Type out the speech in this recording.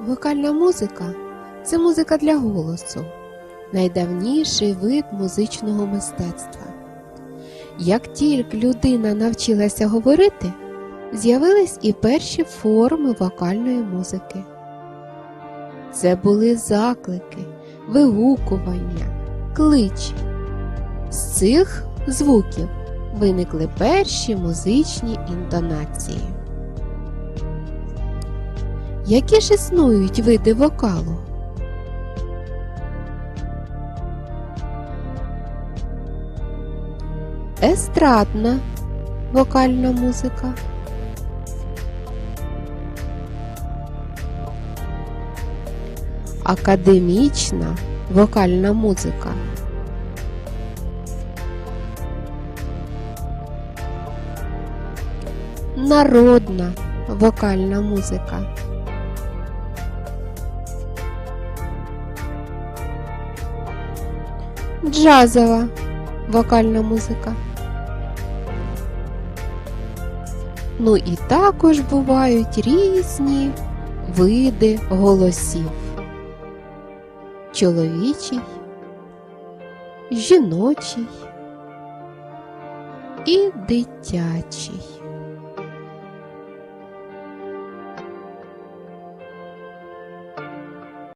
Вокальна музика це музика для голосу, найдавніший вид музичного мистецтва. Як тільки людина навчилася говорити, з'явились і перші форми вокальної музики. Це були заклики, вигукування, клич. З цих звуків виникли перші музичні інтонації. Які ж існують види вокалу? Естрадна вокальна музика. Академічна вокальна музика. Народна вокальна музика. Джазова вокальна музика. Ну і також бувають різні види голосів. Чоловічий, жіночий і дитячий.